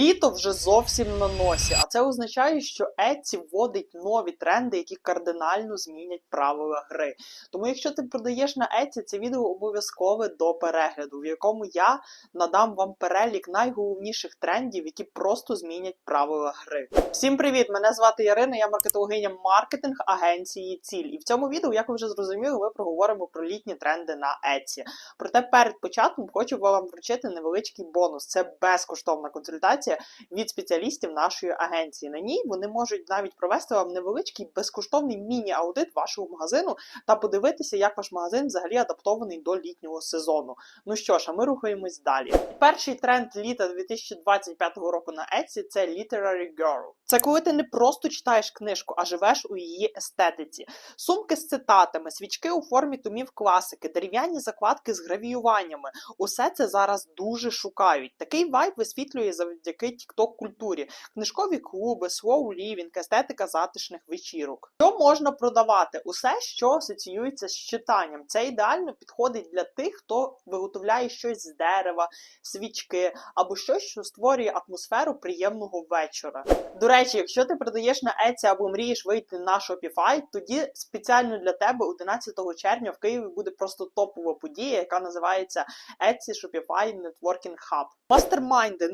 Літо вже зовсім на носі, а це означає, що Etsy вводить нові тренди, які кардинально змінять правила гри. Тому, якщо ти продаєш на Etsy, це відео обов'язкове до перегляду, в якому я надам вам перелік найголовніших трендів, які просто змінять правила гри. Всім привіт! Мене звати Ярина, я маркетологиня маркетинг агенції Ціль. І в цьому відео, як ви вже зрозуміли, ми проговоримо про літні тренди на Etsy. Проте перед початком хочу вам вручити невеличкий бонус. Це безкоштовна консультація від спеціалістів нашої агенції. На ній вони можуть навіть провести вам невеличкий безкоштовний міні-аудит вашого магазину та подивитися, як ваш магазин взагалі адаптований до літнього сезону. Ну що ж, а ми рухаємось далі. Перший тренд літа 2025 року на Etsy – це Literary Girl. Це коли ти не просто читаєш книжку, а живеш у її естетиці. Сумки з цитатами, свічки у формі томів класики, дерев'яні закладки з гравіюваннями. Усе це зараз дуже шукають. Такий вайб висвітлює завдяки тікток-культурі, книжкові клуби, slow living, естетика затишних вечірок. Що можна продавати? Усе, що асоціюється з читанням. Це ідеально підходить для тих, хто виготовляє щось з дерева, свічки або щось, що створює атмосферу приємного вечора. До речі, якщо ти продаєш на Etsy або мрієш вийти на Shopify, тоді спеціально для тебе 11 червня в Києві буде просто топова подія, яка називається Etsy Shopify Networking Hub. Мастермайнди,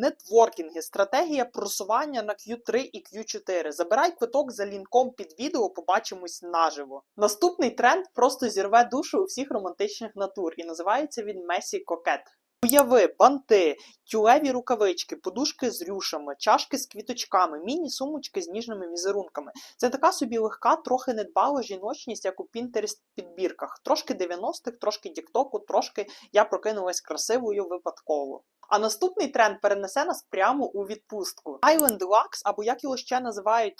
нетворкінги, стратегія просування на Q3 і Q4. Забирай квиток за лінком під відео, побачимось наживо. Наступний тренд просто зірве душу у всіх романтичних натур і називається він Месі Кокет. Уяви, банти, тюлеві рукавички, подушки з рюшами, чашки з квіточками, міні-сумочки з ніжними візерунками. Це така собі легка, трохи недбала жіночність, як у Pinterest підбірках. Трошки 90-х, трошки діктоку, трошки я прокинулась красивою випадково. А наступний тренд перенесе нас прямо у відпустку. Island Lux, або як його ще називають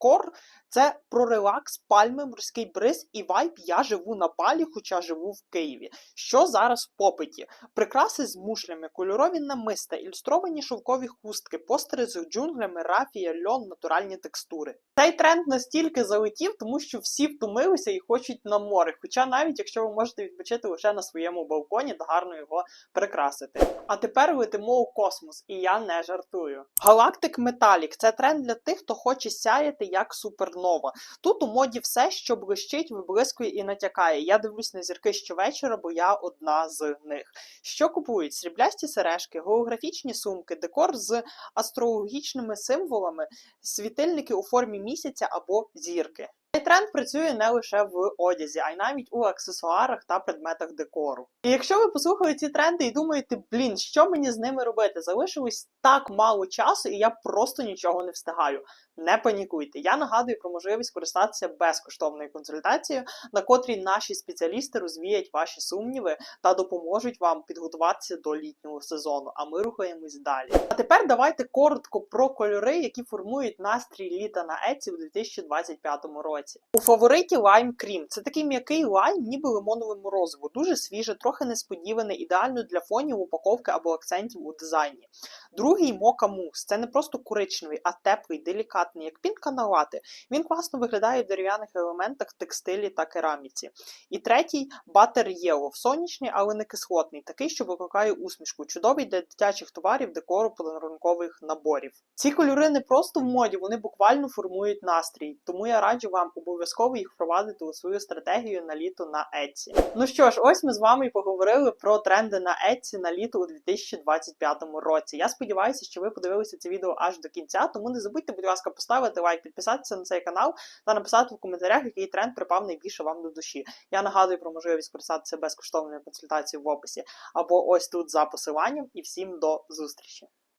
Core, це про релакс, пальми, морський бриз і вайб Я живу на Балі, хоча живу в Києві. Що зараз в попиті? Прикраси з мушлями, кольорові намиста, ілюстровані шовкові хустки, постери з джунглями, рафія, льон, натуральні текстури. Цей тренд настільки залетів, тому що всі втомилися і хочуть на море. Хоча навіть якщо ви можете відпочити лише на своєму балконі та гарно його прикрасити. А тепер летимо у космос, і я не жартую. Галактик Металік це тренд для тих, хто хоче сяяти як супернова. Тут у моді все, що блищить, виблискує і натякає. Я дивлюсь на зірки щовечора, бо я одна з них. Що купують? Сріблясті сережки, географічні сумки, декор з астрологічними символами, світильники у формі місяця або зірки. Цей тренд працює не лише в одязі, а й навіть у аксесуарах та предметах декору. І якщо ви послухали ці тренди і думаєте, блін, що мені з ними робити? Залишилось так мало часу, і я просто нічого не встигаю. Не панікуйте. Я нагадую про можливість користатися безкоштовною консультацією, на котрій наші спеціалісти розвіять ваші сумніви та допоможуть вам підготуватися до літнього сезону. А ми рухаємось далі. А тепер давайте коротко про кольори, які формують настрій літа на Etsy у 2025 році. У фавориті лайм крім. Це такий м'який лайм, ніби лимонове морозиво. Дуже свіже, трохи несподіване, ідеально для фонів, упаковки або акцентів у дизайні. Другий мока мус. Це не просто коричневий, а теплий, делікатний, як пінка на лати. Він класно виглядає в дерев'яних елементах, текстилі та кераміці. І третій батер єлов. Сонячний, але не кислотний, такий, що викликає усмішку. Чудовий для дитячих товарів, декору, подарункових наборів. Ці кольори не просто в моді, вони буквально формують настрій. Тому я раджу вам обов'язково їх впровадити у свою стратегію на літо на Etsy. Ну що ж, ось ми з вами і поговорили про тренди на Etsy на літо у 2025 році. Я сподіваюся, що ви подивилися це відео аж до кінця, тому не забудьте, будь ласка, поставити лайк, підписатися на цей канал та написати в коментарях, який тренд припав найбільше вам до душі. Я нагадую про можливість користатися безкоштовною консультацією в описі або ось тут за посиланням. І всім до зустрічі!